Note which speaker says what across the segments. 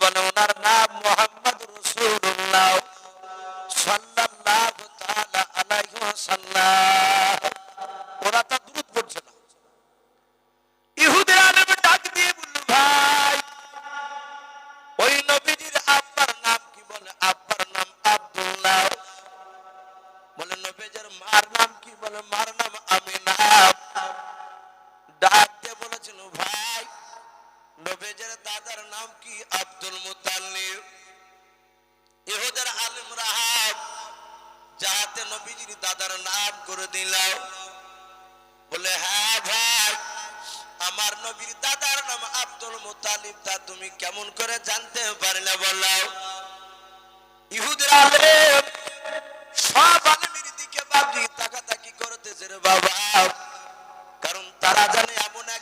Speaker 1: বলে ওনার নাম মোহাম্মদ রসুল্লাহ সাল্লাল্লাহু তাআলা আলাইহি ওয়াসাল্লাম। ওরা তা দ্রুত পড়ছে না। ইহুদের আলেম ডাক দিয়ে বলল, ভাই, ওই নবীজির আব্বার নাম কি বলে? আব্বার নাম আব্দুল্লাহ। বলে, নবীজির মার নাম কি বলে? মার নাম আমিনা। দাদার নাম কি? আব্দুল মুতাল্লিব ইহুদের আলিম রাহাব, যাহাতে নবীজির দাদার নাম করে দিলাম। বলে হ্যাঁ ভাই, আমার নবীর দাদার নাম আব্দুল মুতালিব, তা তুমি কেমন করে জানতে পারলে বললাম ইহুদের আলেম সব আলেমের দিকে বাবজি তাকাতাকি করতেছে রে বাবা। কারণ তারা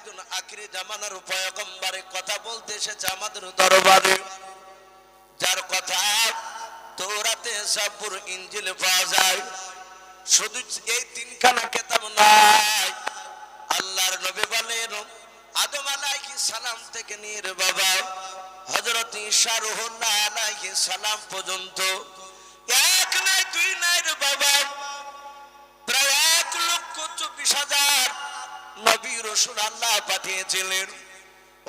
Speaker 1: একজন আখিরি জামানার পয়গম্বরে কথা বলতে এসেছে আমাদের দরবারে। যার কথা তোরাতে সাবুর ইঞ্জিলে পাওয়া যায়। শুধু এই তিনখানা কেতাব নাই। আল্লাহর নবী বলেন, আদম আলাইহিস সালাম থেকে নিয়ে বাবা, হযরত ঈসা রুহুল্লাহ আলাইহিস সালাম পর্যন্ত। এক নাই, দুই নাই রে বাবা। প্রায় এক লক্ষ চব্বিশ হাজার নবী রসুল আল্লাহ পাঠিয়েছিলেন।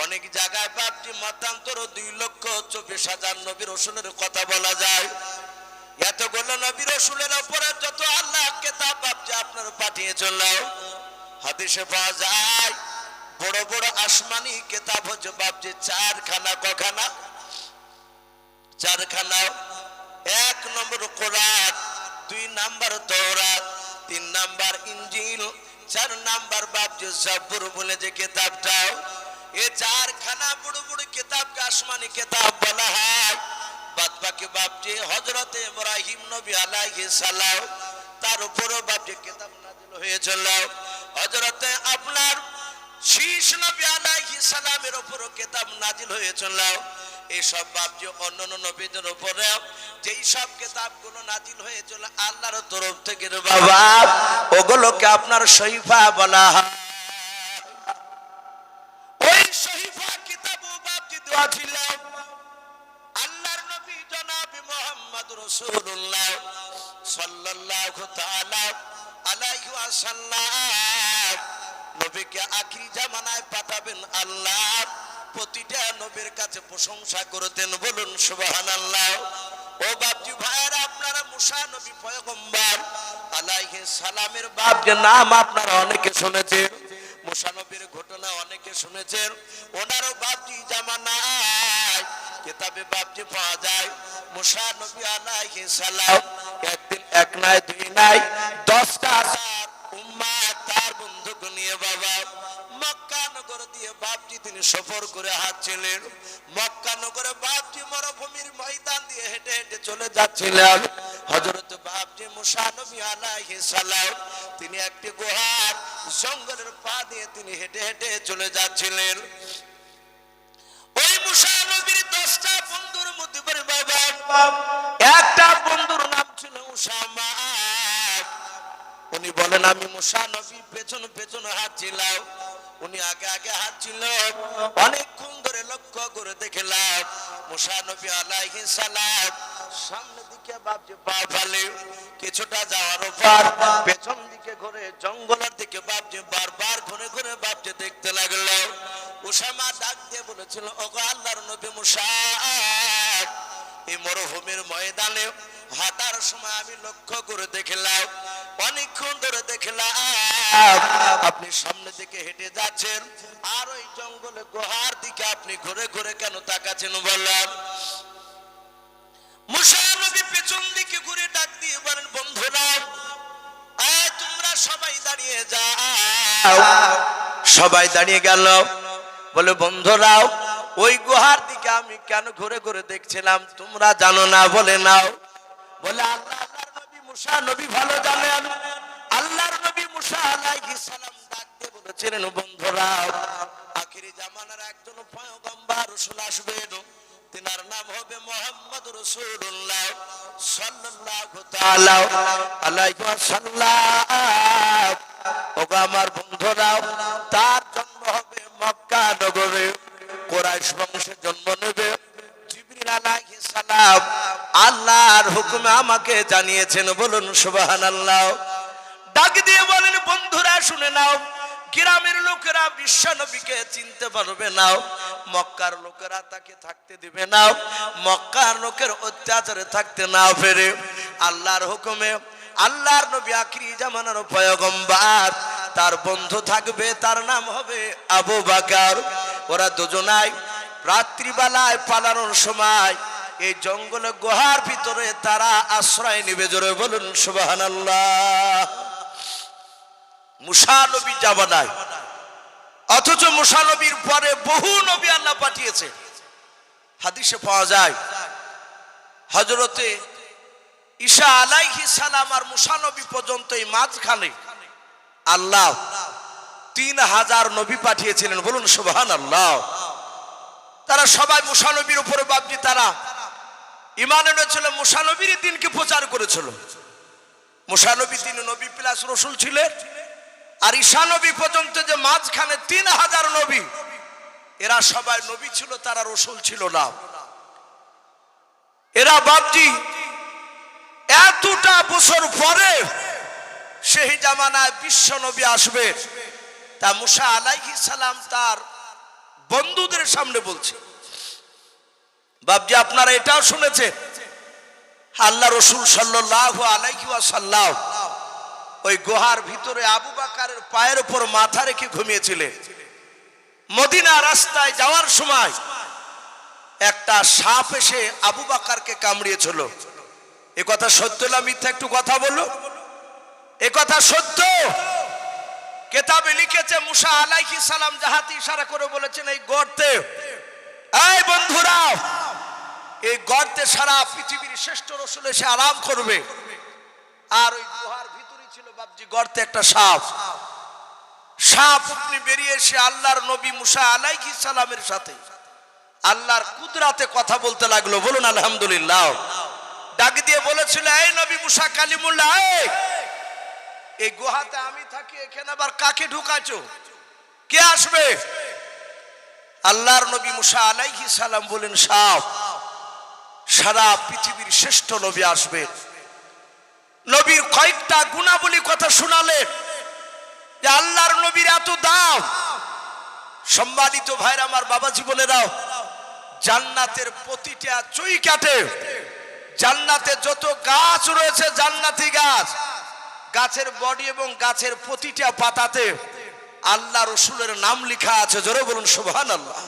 Speaker 1: অনেক জায়গায় বাপটি মতান্তর, দুই লক্ষ চব্বিশ হাজার নবী রসুলের কথা বলা যায়। এতগুলো নবী রসুলের উপরে যত আল্লাহ কেতাব বাপটি আপনার পাঠিয়ে চললাম হাদিসে পাওয়া যায়, বড় বড় আসমানি কেতাব হচ্ছে বাপজি চারখানা, কখানা? চারখানা। এক নম্বর কোরআন, দুই নাম্বার তওরাত, তিন নাম্বার ইঞ্জিল চার নাম্বার বাপজি জাবুর বলে যে কেতাবটাও, এ চারখানা বড় বড় কেতাবকে আসমানি কেতাব বলা হয়। বাদ বাকি বাপজি হজরতে ইব্রাহিম নবী আলাইহিস সালাম, তার উপরও বাপজি কেতাব নাজিল হয়েছিল। হজরতে আপনার শীষ নবী আলাইহিস সালামের উপরও কেতাব নাজিল হয়েছিল। এইসব বাপজি অন্যান্য নবীদের উপরে, যেই সব কেতাবগুলো নাজিল হয়েছিল আল্লাহর তরফ থেকে বাবা, ওগুলোকে আপনার শহীফা বলা হয়। ওই শহীফা কিতাব বাপজি দেওয়া ছিল। আল্লাহর নবী জনাব মুহাম্মদ রাসূলুল্লাহ সাল্লাল্লাহু তাআলা আলাইহি ওয়াসাল্লাম, নবীকে আখিরি জামানায় পাঠাবেন আল্লাহ। প্রতিটা নবীর কাছে প্রশংসা করতেন, বলুন সুবহানাল্লাহ। ও বাপজি ভাইয়েরা, আপনারা মুসা নবী পয়গম্বর আলাইহিস সালামের বাপ যে নাম আপনারা অনেকে শুনেছেন, মুসা নবীর ঘটনা অনেকে শুনেছেন। ওনারও বাপজি জামানায় কিতাবে বাপজি পাওয়া যায়। মুসা নবী আলাইহিস সালাম একদিন এক নাই, দুই নাই, দশটা হাজার তার নিয়ে বাবা। মক্কা নগর দিয়ে বাপজি তিনি সফর করে হাঁটছিলেন। মক্কা নগরে বাপজি মরুভূমির ময়দান দিয়ে হেঁটে হেঁটে চলে যাচ্ছিলেন। আলাইহিস সালাম, তিনি একটি গুহার জঙ্গলের পা দিয়ে তিনি হেঁটে হেঁটে চলে যাচ্ছিলেন। ওই মুসা নবীর দশটা বন্ধুর মধ্যে বাবা, একটা বন্ধুর নাম ছিল উসামা। উনি বলেন, আমি মুসা নবী পেছন পেছন হাঁটছিলাম। উনি আগে আগে হাত হাঁটছিল। অনেকক্ষণ ধরে লক্ষ্য করে দেখলাম মুসা নবী আলাইহিস সালাম সামনে দিকে বাপজি পা ফেলে কিছুটা যাওয়ার পর পেছন দিকে ঘুরে জঙ্গলের দিকে বাপজি বারবার ঘুরে ঘুরে বাপজি দেখতে লাগল। উসামা ডাক দিয়ে বলেছিল, ওগো আল্লাহর নবী মুসা, এই মরুভূমির ময়দানে হাঁটার সময় আমি লক্ষ্য করে দেখলাম অনেকক্ষণ ধরে দেখলাম আপনি সামনে দিকে হেঁটে যাচ্ছেন, আর ওই জঙ্গলে গুহার দিকে আপনি ঘুরে ঘুরে কেন তাকাচ্ছেন বললাম সবাই দাঁড়িয়ে যাও। সবাই দাঁড়িয়ে গেল। বলে বন্ধুরাও ওই গুহার দিকে আমি কেন ঘুরে ঘুরে দেখছিলাম, তোমরা জানো না, বলে নাও। বলে, আল্লাহ মুসা নবী ভালো জানেন আল্লাহর নবী মুসা আলাইহিস সালাম ডাক বলেছিলেন, বন্ধুরা, আখিরি জামানার একজন পয়গম্বর রাসূল আসবেন। তিনার নাম হবে মোহাম্মদ রাসূলুল্লাহ সাল্লাল্লাহু তাআলা আলাইহি ওয়াসাল্লাম। ওগো আমার বন্ধুরা, তার জন্ম হবে মক্কা নগরে কোরাইশ বংশে জন্ম নেবে। আল্লাহর হুকুমে আমাকে জানিয়েছেন, বলুন সুবহানাল্লাহ। ডাক দিয়ে বলেন, বন্ধুরা, শুনে নাও, গ্রামের লোকেরা বিশ্ব নবীকে চিনতে পারবে না। মক্কার লোকেরা তাকে থাকতে দিবে না। মক্কার লোকের অত্যাচারে থাকতে না ফেরে আল্লাহর হুকুমে, আল্লাহর নবী আখরি জামানার পয়গম্বর, তার বন্ধু থাকবে, তার নাম হবে আবু বাকার। ওরা দুজনাই রাত্রিবেলায় পালানোর সময় এই জঙ্গলে গুহার ভিতরে তারা আশ্রয় নিবে। জোরে বলুন, সুবহানাল্লাহ। মুসা নবী জামানায় অথচ মুসা নবীর পরে বহু নবী আল্লাহ পাঠিয়েছে। হাদিসে পাওয়া যায় হজরতে ঈশা আলাইহি সালাম আর মুসা নবী পর্যন্ত এই মাঝখানে আল্লাহ তিন হাজার নবী পাঠিয়েছিলেন। বলুন সুবহান আল্লাহ তারা সবাই মুসা নবীর উপরে বাবজি তারা ইমান এনেছিল মুসা নবীর দিনকে প্রচার করেছিল। মুসা নবী তিনি নবী প্লাস রসুল ছিলেন। আর ঈশা নবী পর্যন্ত যে মাঝখানে তিন হাজার নবী, এরা সবাই নবী ছিল, তারা রসুল ছিল না। এরা বাবজি এতটা বছর পরে সেই জামানায় বিশ্ব নবী আসবে। তা মুসা আলাইহি সালাম তার বন্ধুদের সামনে বলছি। বাবজি আপনারা এটাও শুনেছেন? আল্লাহ রসুল সাল্লাহ আলাইহি ওয়াসাল্লাম ওই গুহার ভিতরে আবু বাকারের পায়ের উপর মাথা রেখে ঘুমিয়েছিলেন। মদিনা রাস্তায় যাওয়ার সময় একটা সাপ এসে আবু বাকারকে কামড়িয়েছিল। এ কথা সত্য না মিথ্যা একটু কথা বলো? এ কথা সত্য? কেতাবে লিখেছে মুসা আলাইহি সালাম জাহাতে ইশারা করে বলেছেন, এই গর্তে, এই বন্ধুরা, এই গর্তে সারা পৃথিবীর শ্রেষ্ঠ রসুল এসে আরাম করবে। আর ওই গুহার ভিতরে ছিল বাবজি গর্তে একটা সাপ। সাপ আপনি বেরিয়ে এসে আল্লাহর নবী মুসা আলাইহি সালামের সাথে আল্লাহর কুদরাতে কথা বলতে লাগল। বলুন, আলহামদুলিল্লাহ। ডাক দিয়ে বলেছিল, এই নবী মুসা কালিমুল্লাহ এই, গুহাতে আমি থাকি এখানে আবার কাকে ঢুকাছো কে আসবে? আল্লাহর নবী মুসা আলাইহি সালাম বলেন সাপ সারা পৃথিবীর শ্রেষ্ঠ নবী আসবে। নবীর কয়েকটা গুণাবলী কথা শোনালেন যে আল্লাহর নবীর এত দাম। সম্মানিত ভাইরা আমার বাবা জীবনেরাও জান্নাতের প্রতিটা চুই কাটে। জান্নাতে যত গাছ রয়েছে জান্নাতি গাছ। গাছের বডি এবং গাছের প্রতিটা পাতাতে আল্লাহ রসুলের নাম লেখা আছে। জোরে বলুন সুবহান আল্লাহ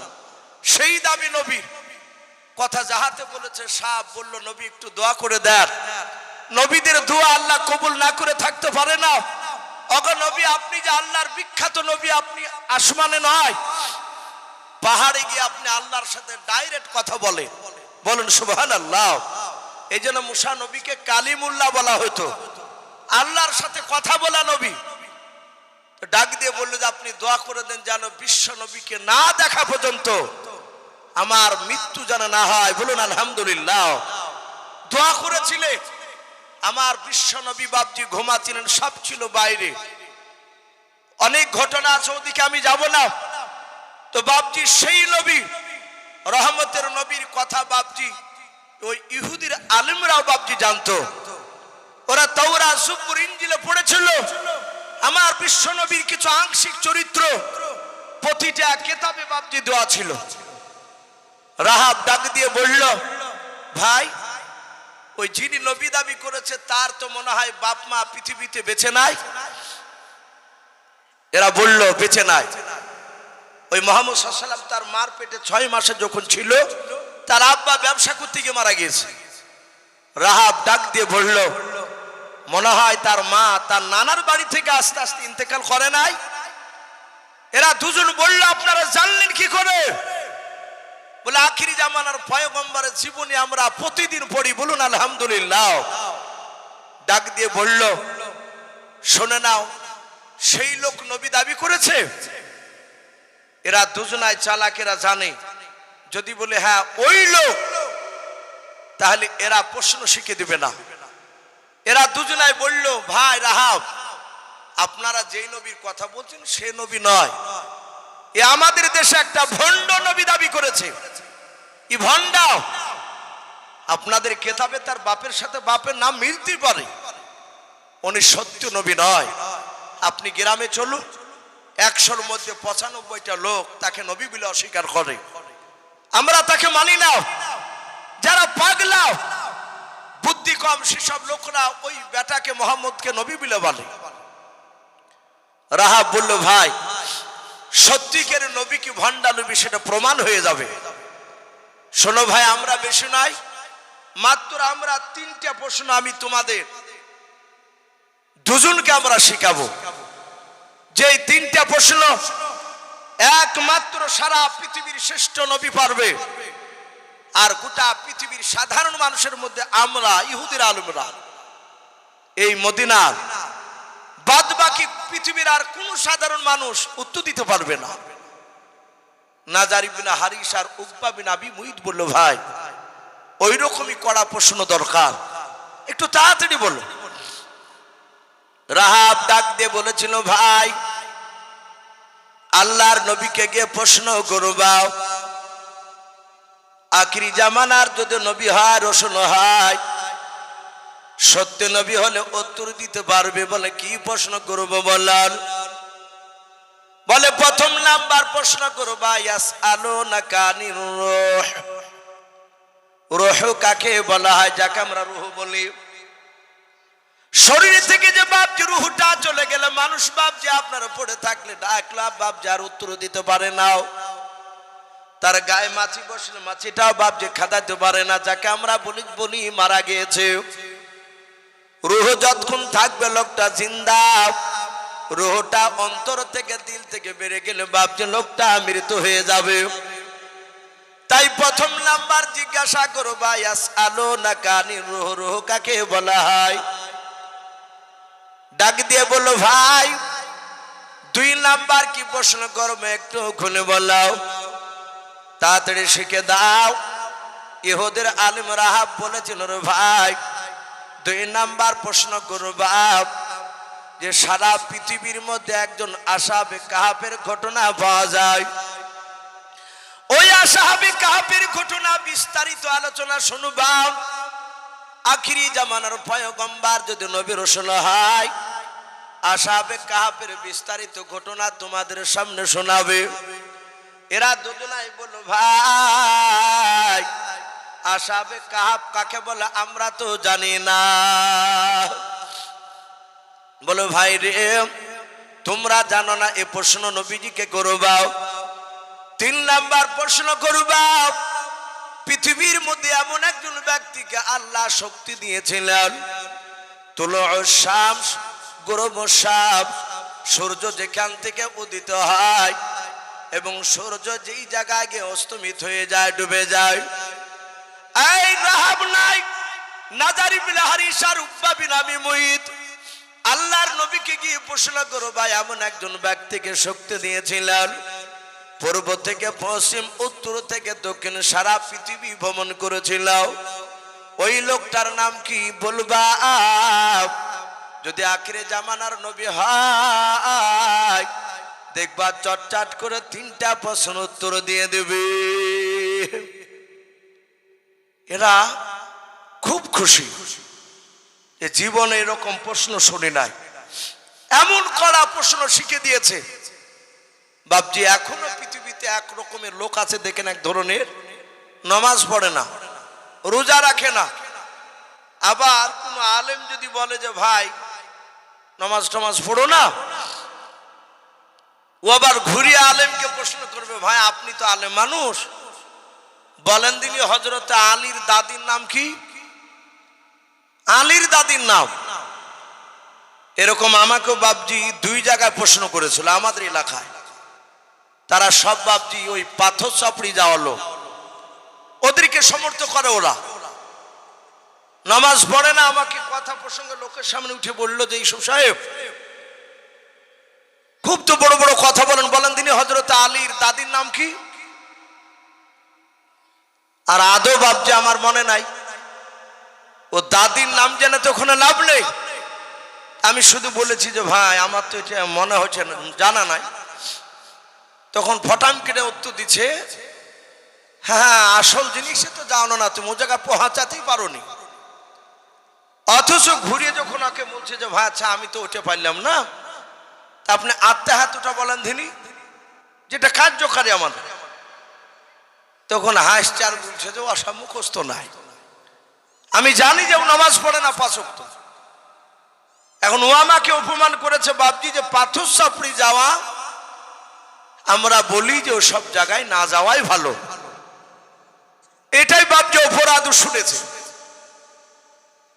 Speaker 1: সেই দামি নবী কথা যাহাতে বলেছে, সাপ বলল, নবী, একটু দোয়া করে দেন। নবীদের দোয়া আল্লাহ কবুল না করে থাকতে পারে না। অগ নবী, আপনি যে আল্লাহর বিখ্যাত নবী, আপনি আসমানে নয়। পাহাড়ে গিয়ে আপনি আল্লাহর সাথে ডাইরেক্ট কথা বলে বলেন সুবহান আল্লাহ এই জন্য মুসা নবীকে কালিমুল্লাহ বলা হতো। আল্লাহর সাথে কথা বলা নবী। ডাক দিয়ে বলল যে, আপনি দোয়া করে দেন যেন বিশ্ব নবীকে না দেখা পর্যন্ত আমার মৃত্যু যেন না হয়। বলুন, আলহামদুলিল্লাহ। দোয়া করেছিলে। আমার বিশ্ব নবী বাবজি ঘুমাচ্ছিলেন, সব ছিল বাইরে। অনেক ঘটনা আছে, ওদিকে আমি যাব না। তো বাবজি সেই নবী, রহমতের নবীর কথা বাবজি ওই ইহুদির আলিমরাও বাবজি জানতো। ওরা তৌরা সুপুর ইঞ্জিলে পড়েছিল। আমার বিশ্ব নবীর কিছু আংশিক চরিত্র প্রতিটা কেতাবে বাবজি দেওয়া ছিল। রাহাব ডাক দিয়ে বলল, ভাই, ওই যিনি নবী দাবি করেছে তার তো মনে হয় বাপ মা পৃথিবীতে বেঁচে নাই। এরা বলল, বেঁচে নাই। ওই মোহাম্মদ সাল্লাম তার মার পেটে ছয় মাসে যখন ছিল, তার আব্বা ব্যবসা করতে গিয়ে মারা গিয়েছে। রাহাব ডাক দিয়ে বলল মনে হয় তার মা তার নানার বাড়ি থেকে আস্তে আস্তে ইন্তেকাল করে নাই। এরা দুজন বলল, আপনারা জানলেন কি করে? বলে, আখিরি জামানার পয়গম্বরের জীবনী আমরা প্রতিদিন পড়ি। বলুন, আলহামদুলিল্লাহ। ডাক দিয়ে বলল, শোনে নাও, সেই লোক নবী দাবি করেছে। এরা দুজনায় চালাকেরা জানে। যদি বলে হ্যাঁ ওই লোক, তাহলে এরা প্রশ্ন শিখে দিবে না। এরা দুজনায় বলল, ভাই রাহাব, আপনারা যেই নবীর কথা বলছেন সে নবী নয়। এ আমাদের দেশে একটা ভণ্ড নবী দাবি করেছে। ই ভণ্ডা? আপনাদের কেতাবে তার বাপের সাথে বাপের নাম মিলতেই পারে। উনি সত্য নবী নয়। আপনি গ্রামে চলুন, একশোর মধ্যে পঁচানব্বইটা লোক তাকে নবী বলে অস্বীকার করে। আমরা তাকে মানি না। যারা পাগলা বুদ্ধি কম, সেসব লোকরা ওই বেটাকে মোহাম্মদকে নবী বলে বলে। রাহাব বলল, ভাই সত্যিকের নবী কি ভণ্ডা নবী সেটা প্রমাণ হয়ে যাবে। শোনো ভাই, আমরা বেশি নাই মাত্র আমরা তিনটা প্রশ্ন আমি তোমাদের দুজনকে আমরা শিখাবো। যে তিনটা প্রশ্ন, একমাত্র সারা পৃথিবীর শ্রেষ্ঠ নবী পারবে। আর গোটা পৃথিবীর সাধারণ মানুষের মধ্যে আমরা ইহুদির আলমরা। এই মদিনার বাদ বাকি পৃথিবীর আর কোন সাধারণ মানুষ উত্তর দিতে পারবে না। নাজারিবিনা হারিস আর বলল, ভাই ওই রকমই কড়া প্রশ্ন দরকার। একটু তাড়াতাড়ি বলো। রাহাব ডাক দিয়ে বলেছিল, ভাই, আল্লাহর নবীকে গিয়ে প্রশ্ন করবাও। আখিরি জামানার যদি নবী হয় রসুন হয়, সত্য নবী হলে উত্তর দিতে পারবে বলে কি প্রশ্ন করব বলার বলে, প্রথম নাম্বার প্রশ্ন করবা আলো না কানি রোহ কাকে বলা হয়, যাকে আমরা রুহ বলি? শরীর থেকে যে বাপ যে রুহটা চলে গেলে, মানুষ বাপ যে আপনারা পড়ে থাকলে ডাকলা, বাপ যার উত্তর দিতে পারে নাও তার গায়ে মাছি বসলে মাছিটাও বাপ যে খাদাতে পারে না, যাকে আমরা বলি বলি মারা গিয়েছে। রুহ যতক্ষণ থাকবে লোকটা জিন্দা, রুহটা অন্তর থেকে দিল থেকে বেড়ে গেলে বাপ যে লোকটা মৃত হয়ে যাবে। তাই প্রথম নাম্বার জিজ্ঞাসা করো, ভাই আলো না কানি? রুহ রুহ কাকে বলা হয়? ডাক দিয়ে বলো ভাই, দুই নাম্বার কি প্রশ্ন করবে একটু খুলে বলাও। তাড়াতাড়ি শিখে দাও। ইহুদের আলিম রাহাব বলেছিল, রে ভাই, দুই নাম্বার প্রশ্ন করবাব যে সারা পৃথিবীর মধ্যে একজন আসাবে কাহাপের ঘটনা পাওয়া যায়? ওই আসাহাবে কাহাপের ঘটনা বিস্তারিত আলোচনা শুনবাম আখিরি জামানার পয়গম্বার যদি নবী রসুল হয়, আসাবে কাহাপের বিস্তারিত ঘটনা তোমাদের সামনে শোনাবে। এরা দুজনাই বলো ভাই, আসাবে কাহাব কাকে বলে আমরা তো জানি না। বলো ভাই রে, তোমরা জানো না, এ প্রশ্ন নবীজিকে করবাও। তিন নাম্বার প্রশ্ন করবাও, পৃথিবীর মধ্যে এমন একজন ব্যক্তিকে আল্লাহ শক্তি দিয়েছিলেন। তুলো শামস গরম শাম সূর্য যেখান থেকে উদিত হয় এবং সূর্য যেই জায়গায় গিয়ে অস্তমিত হয়ে যায়, ডুবে যায়। রাহাব নাই, নাজারি আল্লাহর নবীকে গিয়ে প্রশ্ন করো, ভাই, এমন একজন ব্যক্তিকে শক্তি দিয়েছিলেন? পূর্ব থেকে পশ্চিম, উত্তর থেকে দক্ষিণ, সারা পৃথিবী ভ্রমণ করেছিল। ওই লোকটার নাম কি? বলবা যদি আখিরে জামানার নবী হয় দেখবা চটচাট করে তিনটা প্রশ্ন উত্তর দিয়ে দেবে। এরা খুব খুশি যে জীবনে এরকম প্রশ্ন শুনি নাই। এমন কড়া প্রশ্ন শিখে দিয়েছে। বাপজি, এখনও পৃথিবীতে এক রকমের লোক আছে, দেখেন এক ধরনের, নমাজ পড়ে না, রোজা রাখে না। আবার কোন আলেম যদি বলে যে, ভাই নমাজ টমাজ পড়ো না? ও আবার ঘুরিয়ে আলেমকে প্রশ্ন করবে, ভাই, আপনি তো আলেম মানুষ। বলেন দিলি হজরতে আলীর দাদির নাম কি? আলীর দাদির নাম। এরকম আমাকেও বাবজি দুই জায়গায় প্রশ্ন করেছিল, আমাদের এলাকায়। তারা সব বাবজি ওই পাথর চাপড়ি যাওয়া লোক। ওদেরকে সমর্থ করে ওরা। নামাজ পড়ে না, আমাকে কথা প্রসঙ্গে লোকের সামনে উঠে বলল যে এইসব সাহেব খুব তো বড় বড় কথা বলেন। বলেন তিনি হজরত আলীর দাদির নাম কি? আর আদৌ বাবজে আমার মনে নাই, ও দাদির নাম জেনে তো ওখানে লাভ নেই। আমি শুধু বলেছি যে, ভাই, আমার তো এটা মনে হচ্ছে জানা নাই। তখন ফটাম কেটে উত্তর দিচ্ছে হ্যাঁ আসল জিনিসে তো জানো না তুমি, ও জায়গায় পৌঁছাতেই পারোনি। অথচ ঘুরিয়ে যখন ওকে বলছে যে, ভাই আচ্ছা আমি তো উঠে পারলাম না। আপনি আত্মা হাতটা বলেন ধিনি যেটা কার্যকারী আমাদের। তখন হাসছে আর বলছে যে আশা মুখস্থ নাই। আমি জানি যে নামাজ পড়ে না পাঁচক্ত এখন ও আমাকে অপমান করেছে বাপজি যে পাথর সাপড়ি যাওয়া, আমরা বলি যে ও সব জায়গায় না যাওয়াই ভালো। এটাই বাপজি অপরাধ শুনেছে।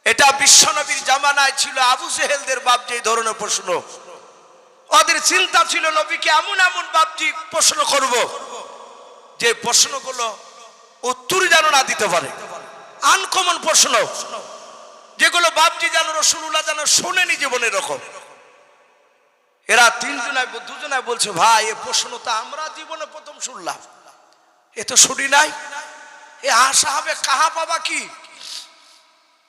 Speaker 1: এটা বিশ্বনবীর জামানায় ছিল, আবু সেহেলদের বাপ যে ধরনের প্রশ্ন। ওদের চিন্তা ছিল নবীকে এমন এমন বাপজি প্রশ্ন করব যে প্রশ্নগুলো উত্তর যেন না দিতে পারে। আনকমন প্রশ্ন যেগুলো বাপজি যেন রসুল্লাহ যেন শোনেনি জীবনে এরকম। এরা তিনজনায় দুজনায় বলছে ভাই এ প্রশ্ন তো আমরা জীবনে প্রথম শুনলাম। এ তো শুনি নাই। এ আশা হবে কাহা পাবা কি?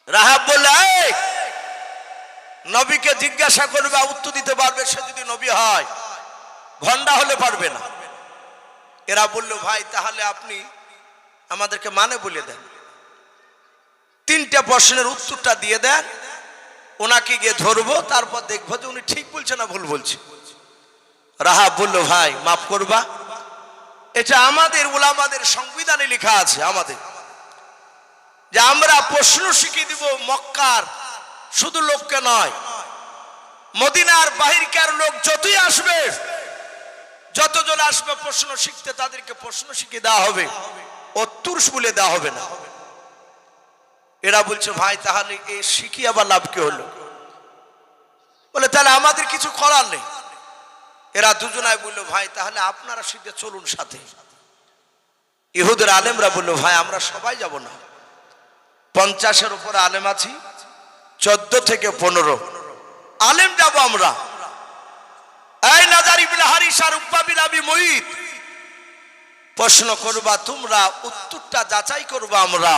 Speaker 1: রাহাব "এই, নবীকে জিজ্ঞাসা করবে উত্তর দিতে পারবে, সে যদি নবী হয় ভন্ডা হলে পারবে না। এরা বলল, ভাই, তাহলে আপনি আমাদেরকে মানে বলে দেন। তিনটা প্রশ্নের উত্তরটা দিয়ে দেন, ওনাকে গিয়ে ধরবো, তারপর দেখব যে উনি ঠিক বলছে না ভুল বলছে। রাহা বলল, ভাই, মাফ করবা। এটা আমাদের ওলামাদের সংবিধানে লেখা আছে আমাদের। যে আমরা প্রশ্ন শিখিয়ে দিব মক্কার শুধু লোককে নয়, মদিনার বাহিরকার লোক যতই আসবে, যতজন আসবে প্রশ্ন শিখতে তাদেরকে প্রশ্ন শিখিয়ে দেওয়া হবে। উত্তর বলে দেওয়া হবে না। এরা বলছে, ভাই, তাহলে এ শিখিয়ে আবার লাভ কি হলো? বলে, তাহলে আমাদের কিছু করার নেই। এরা দুজনায় বলল, ভাই, তাহলে আপনারা শিখে চলুন সাথে। ইহুদের আলেমরা বলল, ভাই, আমরা সবাই যাব না। পঞ্চাশের উপরে আলেম আছি চোদ্দ থেকে পনেরো। আলেম যাব আমরা। এই নাজারি বিল হারিসার উব্বা বিল আবি মহিত প্রশ্ন করবা, তোমরা উত্তরটা যাচাই করবা আমরা।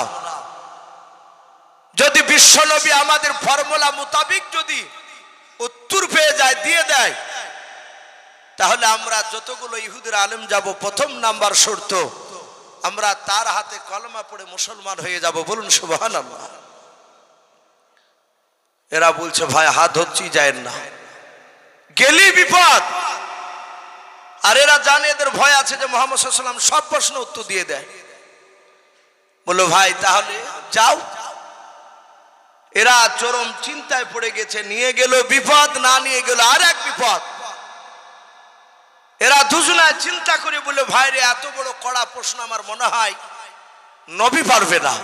Speaker 1: যদি বিশ্বনবী আমাদের ফর্মুলা মোতাবিক যদি উত্তর পেয়ে যায়, দিয়ে দেয়, তাহলে আমরা যতগুলো ইহুদের আলেম যাব, প্রথম নাম্বার শর্ত, আমরা তার হাতে কলমা পড়ে মুসলমান হয়ে যাব। বলুন সুবহান আল্লাহ এরা বলছে, ভাই, হাত হচ্ছি যায় না। গেলি বিপদ। আর এরা জানে, এদের ভয় আছে যে মোহাম্মদ সাল্লাম সব প্রশ্ন উত্তর দিয়ে দেয়। বলল, ভাই, তাহলে যাও। এরা চরম চিন্তায় পড়ে গেছে, নিয়ে গেল বিপদ, না নিয়ে গেল আর এক বিপদ। এরা দুজনায় চিন্তা করে বলে ভাই রে, এত বড় কড়া প্রশ্ন আমার মনে হয়, নবী পারবে না।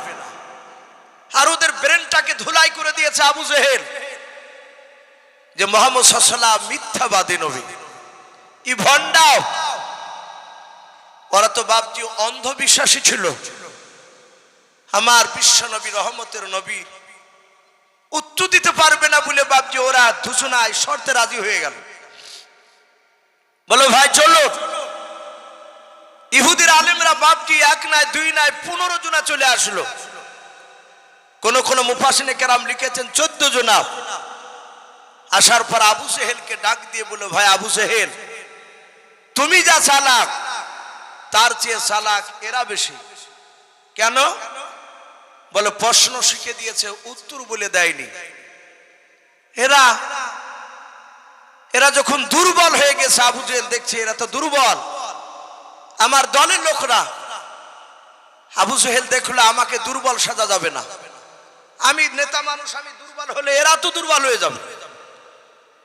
Speaker 1: আর ওদের ব্রেনটাকে ধুলাই করে দিয়েছে আবু জেহেল। যে মোহাম্মদ সাল্লাহ মিথ্যাবাদী নবী। ই ভণ্ডাও। ওরা তো বাপজি অন্ধবিশ্বাসী ছিল। আমার বিশ্ব নবী রহমতের নবী। উত্তর দিতে পারবে না বলে বাপজি ওরা দুজনায় শর্তে রাজি হয়ে গেল। বলো ভাই, চলো। ইহুদির আলেমরা বাপজি এক নাই, দুই নাই, পনেরো জনা চলে আসলো। কোন কোন মুফাসিনে কেরাম লিখেছেন চোদ্দ জনা আসার পর আবু সেহেলকে ডাক দিয়ে বলে ভাই আবু সেহেল, তুমি যা চালাক তার চেয়ে চালাক এরা বেশি। কেন? বলে, প্রশ্ন শিখে দিয়েছে, উত্তর বলে দেয়নি। এরা এরা যখন দুর্বল হয়ে গেছে, আবু জেল দেখছে, এরা তো দুর্বল। আমার দলের লোকরা। আবু সোহেল দেখল, আমাকে দুর্বল সাজা যাবে না। আমি নেতা মানুষ, আমি দুর্বল হলে এরা তো দুর্বল হয়ে যাবে।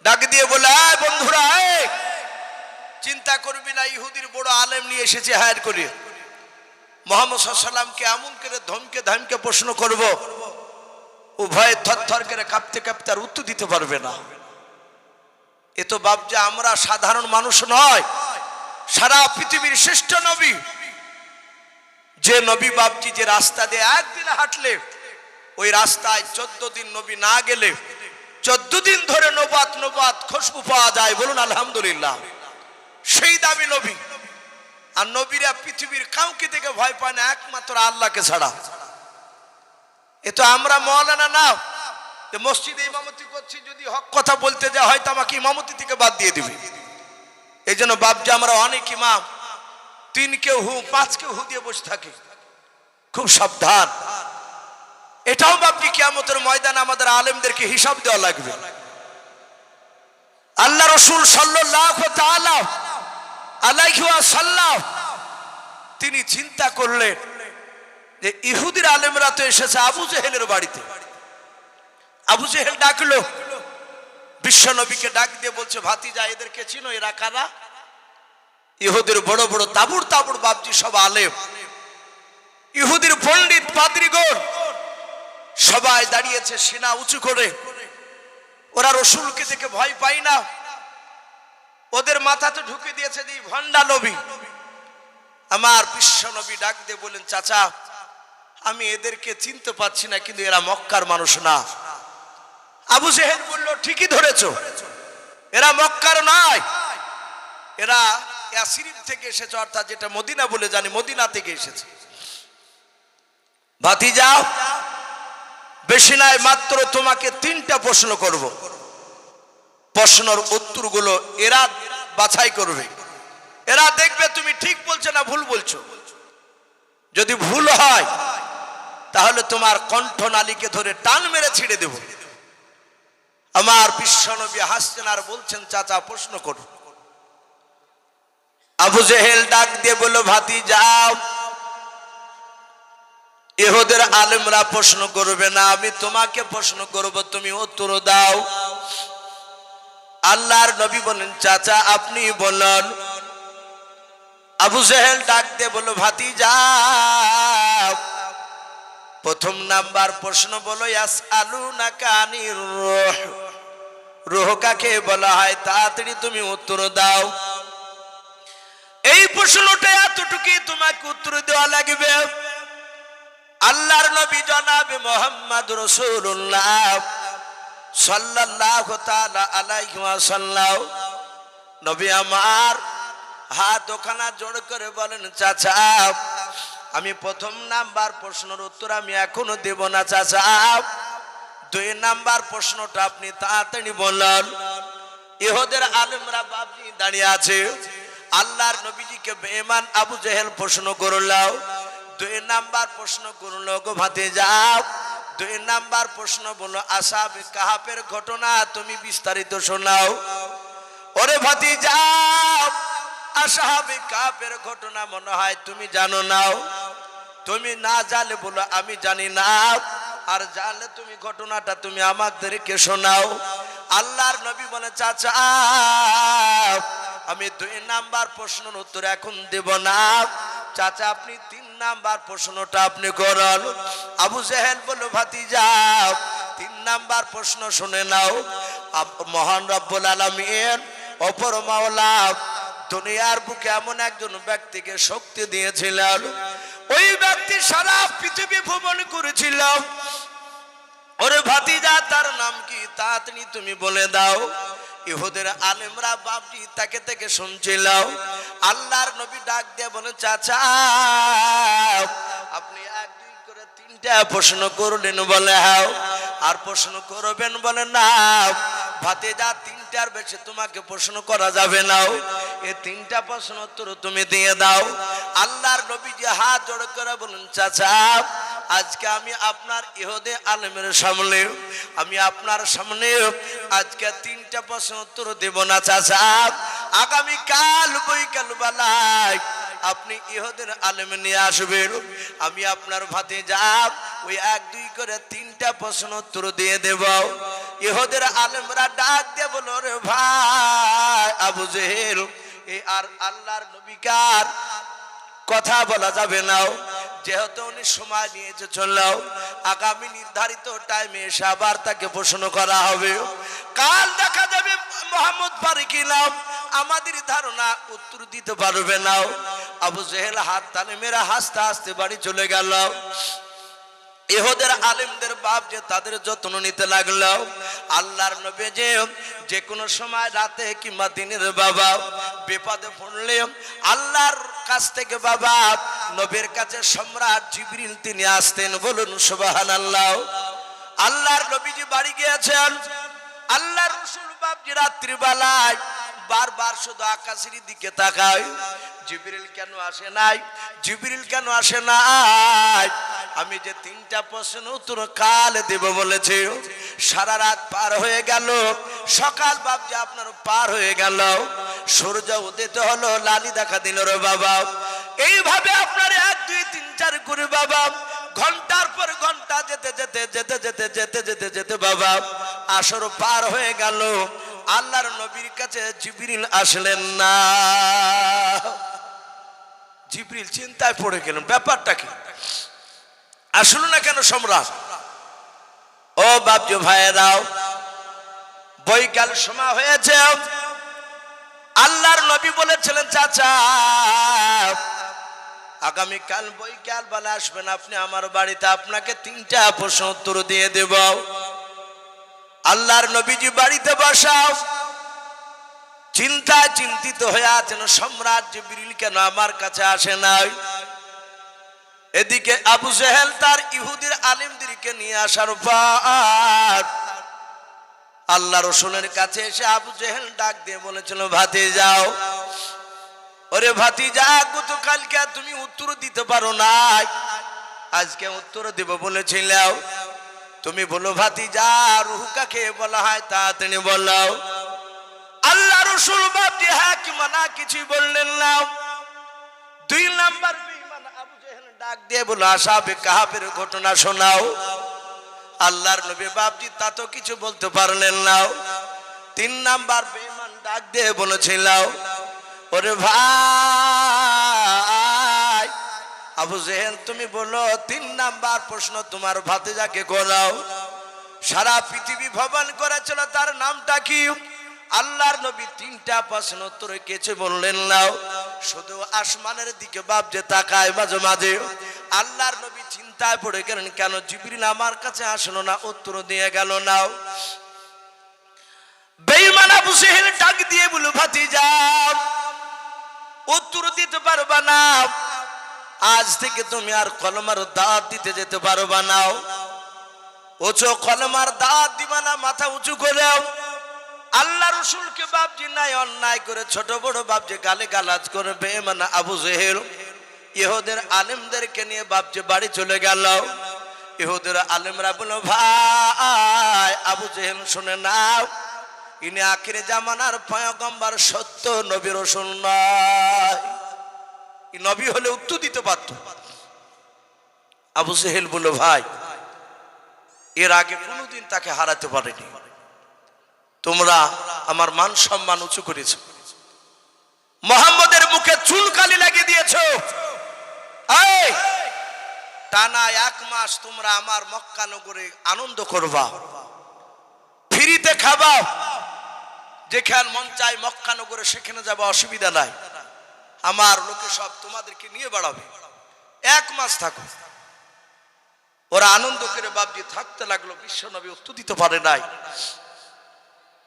Speaker 1: ডাক দিয়ে বলে আয় বন্ধুরা চিন্তা করবি না, ইহুদির বড় আলেম নিয়ে এসেছে হায়ার করে। মোহাম্মদ সাল্লামকে এমন করে ধমকে ধমকে প্রশ্ন করব ও ভয়ে থর থর করে কাঁপতে কাঁপতে আর উত্তর দিতে পারবে না। এ তো বাপ যে আমরা সাধারণ মানুষ নয়, সারা পৃথিবীর শ্রেষ্ঠ নবী। যে নবী বাপজি যে রাস্তা দিয়ে একদিন হাঁটলে ওই রাস্তায় চোদ্দ দিন নবী না গেলে চোদ্দ দিন ধরে নবাত নবাত খুশবু পাওয়া যায়, বলুন আলহামদুলিল্লাহ। সেই দাবি নবী। আর নবীরা পৃথিবীর কাউকে থেকে ভয় পায় না, একমাত্র আল্লাহকে ছাড়া। এ তো আমরা মৌলানা না। যে মসজিদে ইমামতি করছি, যদি হক কথা বলতে যায়, হয়তো আমাকে ইমামতি থেকে বাদ দিয়ে দিবে। এই জন্য বাপজি, আমরা অনেক ইমাম। তিন কেউ হু, পাঁচ কেউ হু দিয়ে বসে থাকি। খুব সাবধান। এটাও বাপজি কিয়ামতের ময়দান আমাদের আলেমদেরকে হিসাব দেওয়া লাগবে। আল্লাহ রসুল আলাইহি তিনি চিন্তা করলেন যে ইহুদির আলেমরা তো এসেছে আবু জেহেলের বাড়িতে। আবু জেহেল ডাকলো, বিশ্ব নবীকে ডাক দিয়ে বলছে, ভাতিজা, এদেরকে চিনো, এরা কারা? ইহুদের বড় বড় তাবুর তাবুর বাপজি সব আলেম। ইহুদির পণ্ডিত পাদ্রিগণ সবাই দাঁড়িয়েছে সিনা উঁচু করে। ওরা রসুলকে দেখে ভয় পাই না। ওদের মাথাতে ঢুকে দিয়েছে এই ভণ্ডা নবী। আমার বিশ্ব নবী ডাক দিয়ে বলেন চাচা, আমি এদেরকে চিনতে পারছি না, কিন্তু এরা মক্কার মানুষ না। আবু জেহেল বলল, ঠিকই ধরেছো। এরা মক্কার নয়। এরা ইয়াসিরিন থেকে এসেছে, অর্থাৎ যেটা মদিনা বলে জানি, মদিনা থেকে এসেছে। ভাতিজা বেশি নাই, মাত্র তোমাকে তিনটা প্রশ্ন করব। প্রশ্নের উত্তরগুলো এরা বাছাই করবে। এরা দেখবে তুমি ঠিক বলছো না ভুল বলছো। যদি ভুল হয়, তাহলে তোমার কণ্ঠনালীকে ধরে টান মেরে ছিঁড়ে দেব। আমার বিশ্বনবী হাসছেন আর বলছেন, চাচা, প্রশ্ন করুন আবু জেহেল ডাক দিয়ে বলল ভাতি যাও এহদের আলেমরা প্রশ্ন করবে, না, আমি তোমাকে প্রশ্ন করব, তুমি উত্তর দাও। আল্লাহর নবী বলেন, চাচা, আপনি বলেন। আবু জেহেল ডাক দিয়ে বলল ভাতি যাও প্রথম নাম্বার প্রশ্ন বলো ইয়াস আলু না কানির রোহ। রোহ কাকে বলা হয়? তাড়াতাড়ি তুমি উত্তর দাও। এই প্রশ্নটা এতটুকুই তোমাকে উত্তর দেওয়া লাগবে। আল্লাহর নবী জনাবে মোহাম্মদ রসুল্লাহ আলাইহি ওয়াসাল্লাম। নবী আমার হাত ওখানা জোড় করে বলেন, চাচা, আমি প্রথম নাম্বার প্রশ্নের উত্তর আমি এখনও দেব না, চাচা। দুই নাম্বার প্রশ্নটা আপনি তাড়াতাড়ি বললেন ইহুদের আলেমরা বাপজি দাঁড়িয়ে আছে। আল্লাহর নবীজিকে বেমান আবু জেহেল প্রশ্ন করলাও দুই নাম্বার প্রশ্ন করল, গো ভাতে যাও দুই নাম্বার প্রশ্ন বলো, আসাবে কাহাপের ঘটনা তুমি বিস্তারিত শোনাও? ওরে ভাতি যাও আসাবে কাহাপের ঘটনা মনে হয় তুমি জানো নাও তুমি না জানলে বলো, আমি জানি না। আর জানলে তুমি ঘটনাটা তুমি আমাদেরকে শোনাও। আল্লাহর নবী বলে, চাচা, আমি দুই নাম্বার প্রশ্নের উত্তর এখন দেব না। চাচা, আপনি তিন নাম্বার প্রশ্নটা আপনি করাল আবু জেহেল বলো ভাতি যাও তিন নাম্বার প্রশ্ন শুনে নাও। মহান রব্বুল আলমিন, অপর মাওলা, দুনিয়ার বুকে এমন একজন ব্যক্তিকে শক্তি দিয়েছিলেন। ওই ব্যক্তি সারা পৃথিবী ভ্রমণ করেছিল। ওরে ভাতিজা, তার নাম কি? তাড়াতাড়ি তুমি বলে দাও। ইহুদের আলেমরা বাপটি তাকে থেকে শুনছিল আল্লাহর নবী ডাক দিয়ে বলে, চাচা, আপনি এক, দুই করে তিনটা প্রশ্ন করলেন বলে, হাও। আর প্রশ্ন করবেন বলে, না। ভাতিজা, তিনটার বেশি তোমাকে প্রশ্ন করা যাবে না। এই তিনটা প্রশ্ন উত্তর তুমি দিয়ে দাও। আল্লাহর নবী যে হাত জোড় করে বলেন চাচা আজকে আমি আপনার ইহুদে আলমের সামনে, আমি আপনার সামনে আজকে তিনটা প্রশ্ন উত্তর দেব না, চাচা। আগামী কাল বৈকাল বেলায় আপনি ইহদের আলেম নিয়ে আসবেন। আমি আপনার ভাতে যাব ওই এক, দুই করে তিনটা প্রশ্ন উত্তর দিয়ে দেব। ইহদের আলেমরা ডাক দিয়ে বলো রে ভাই, আবু জেহেল এই আর আল্লাহর নবিকার কথা বলা যাবে না। যেহেতু উনি সময় নিয়েছে চললেও আগামী নির্ধারিত টাইমে এসে আবার তাকে প্রশ্ন করা হবে। কাল দেখা যাবে মোহাম্মদ পারি কিনা আমাদের ধারণা উত্তর দিতে পারবে না। আবু জেহেল হাত তালে মেরা হাসতে হাসতে বাড়ি চলে গেল। ইহুদের আলেমদের বাপ যে তাদের যত্ন নিতে লাগল। আল্লাহর নবী যে যে কোনো সময় রাতে কিংবা দিনের বাবা বিপদে পড়লে আল্লাহর কাছ থেকে বাবা, নবীর কাছে সম্রাট জিবরিল তিনি আসতেন, বলুন সুবহানাল্লাহ। আল্লাহর নবীজি বাড়ি গিয়েছেন। আল্লাহর রসুল বাবজি রাত্রিবেলায় বারবার শুধু আকাশের দিকে তাকায়। জিবরিল কেন আসে নাই? জিবরিল কেন আসে নাই? আমি যে তিনটা প্রশ্ন উত্তর কাল দেব বলেছে। সারা রাত পার হয়ে গেল। সকাল বাপজি আপনার পার হয়ে গেল। সূর্য উদিত হলো, লালি দেখা দিল রে বাবা। এইভাবে আপনার এক, দুই, তিন, চার করে বাবা। ঘণ্টার পর ঘণ্টা যেতে যেতে যেতে যেতে যেতে যেতে যেতে বাবা, আসর পার হয়ে গেল। আল্লাহর নবীর কাছে জিবরিল আসলেন না। জিবরিল চিন্তায় পড়ে গেলেন ব্যাপারটা কি? আসলো না কেন সম্রাট? ও বাবজু ভাইয়েরাও, বৈকাল সময় হয়েছে। আল্লাহর নবী বলেছিলেন, চাচা, আগামীকাল বৈকাল বেলা আসবেন, আপনি আমার বাড়িতে আপনাকে তিনটা প্রশ্ন উত্তর দিয়ে দেব। আল্লাহর নবীজি বাড়িতে বসাও। চিন্তায় চিন্তিত হয়ে আছেন, সম্রাট জিবরিল কেন আমার কাছে আসে নাই? এদিকে আবু জেহেল তার ইহুদির আলিমদেরকে নিয়ে আসার পর আল্লাহ রসুলের কাছে এসে আবু জেহেল ডাক দিয়ে বলেছিল ভাতে যাও ওরে ভাতি যা গতকালকে তুমি উত্তর দিতে পারো নাই। আজকে উত্তর দেব বলেছিলাম তুমি বলো ভাতি যা রুহু কাকে বলা হয়? তাড়াতাড়ি বলাও আল্লাহ রসুল বাপজি হ্যাঁ কি মানা কিছুই বললেন না। দুই নাম্বার ডাক দিয়ে বলো আসাবে কাহাবের ঘটনা শোনাও। আল্লাহর নবী বাপজি তা তো কিছু বলতে পারলেন না। তিন নাম্বার বেঈমান ডাক দিয়ে বলেছিলাম ওরে ভাই আবু জেহেল, তুমি বলো, তিন নাম্বার প্রশ্ন তোমার ভাতিজাকে করাও সারা পৃথিবী ভবন করেছিল, তার নামটা কি? আল্লাহর নবী তিনটা প্রশ্ন উত্তর কিছু বললেন, নাও। শুধু আসমানের দিকে বাপ যে তাকায় মাঝে মাঝে। আল্লাহর নবী চিন্তায় পড়ে গেলেন, কেন জিবরিল আমার কাছে আসলো না, উত্তর দিয়ে গেল, নাও। বেঈমান আবু জেহেল ডাক দিয়ে বলো ভাতিজা, উত্তর দিতে পারবা না। আজ থেকে তুমি আর কলমার দাঁত দিতে যেতে পারবা না। উঁচু কলমার দাঁত দিবা না, মাথা উঁচু করে আল্লাহ রসুলকে বাপজি নাই, অন্যায় করে ছোট বড় বাপজি গালে গালাজ করবে মানে আবু জেহেল। ইহুদের আলেমদেরকে নিয়ে বাপজি বাড়ি চলে গেল। ইহুদের আলেমরা বলো ভাই, আবু জেহেল শুনে নাও। ইনি আখিরে জামানার পয়গম্বর সত্য নবী রসুল নয়। নবী হলে উত্তর দিতে পারত। আবু সেহেল বলল, ভাই, এর আগে কোনোদিন তাকে হারাতে পারেনি। তোমরা আমার মান সম্মান উঁচু করেছ। মোহাম্মদের মুখে চুনকালি লাগিয়ে দিয়েছ। টানা এক মাস তোমরা আমার মক্কা নগরে আনন্দ করবা। ফ্রিতে খাবা। যেখানে মন চাই মক্কানগরে সেখানে যাবা, অসুবিধা নাই। আমার লোকে সব তোমাদেরকে নিয়ে বাড়াবে। এক মাস থাকো। ওরা আনন্দ করে বাবজি থাকতে লাগল বিশ্ব নবী উত্তর দিতে পারে নাই।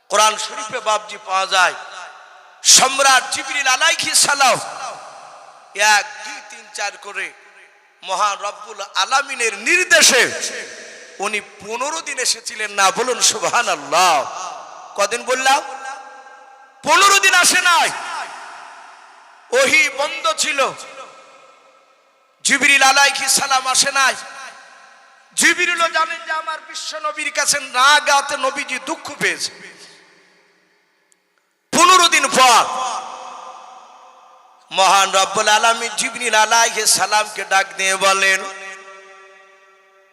Speaker 1: কোরআন শরীফে বাবজি পাওয়া যায়, সম্রাট জিবরিল আলাইহি সালাম এক, দুই, তিন, চার করে মহান রব্বুল আলামিনের নির্দেশে উনি পনেরো দিন এসেছিলেন না, বলুন সুবহান আল্লাহ কদিন বললাম? পনেরো দিন আসে নাই। ওহি বন্ধ ছিল। জিবরিল আলাইহি সালাম আসে নাই। জিবরিলও জানেন যে আমার বিশ্ব নবীর কাছে না গাতে নবীজি দুঃখ পেয়েছে। পনেরো দিন পর মহান রব্বুল আলমী জিবরিল আলাইহি সালামকে ডাক দিয়ে বলেন,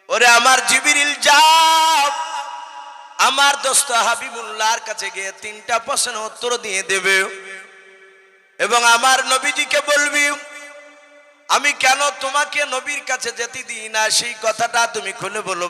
Speaker 1: ওরে আমার জিবিরিল, যাও। আমার দোস্ত হাবিবুল্লাহর কাছে গিয়ে তিনটা প্রশ্ন উত্তর দিয়ে দেবে। এবং আমার নবীজিকে বলবি, আমি কেন তোমাকে নবীর কাছে যেতে দিই না? সেই কথাটা তুমি খুলে বলো।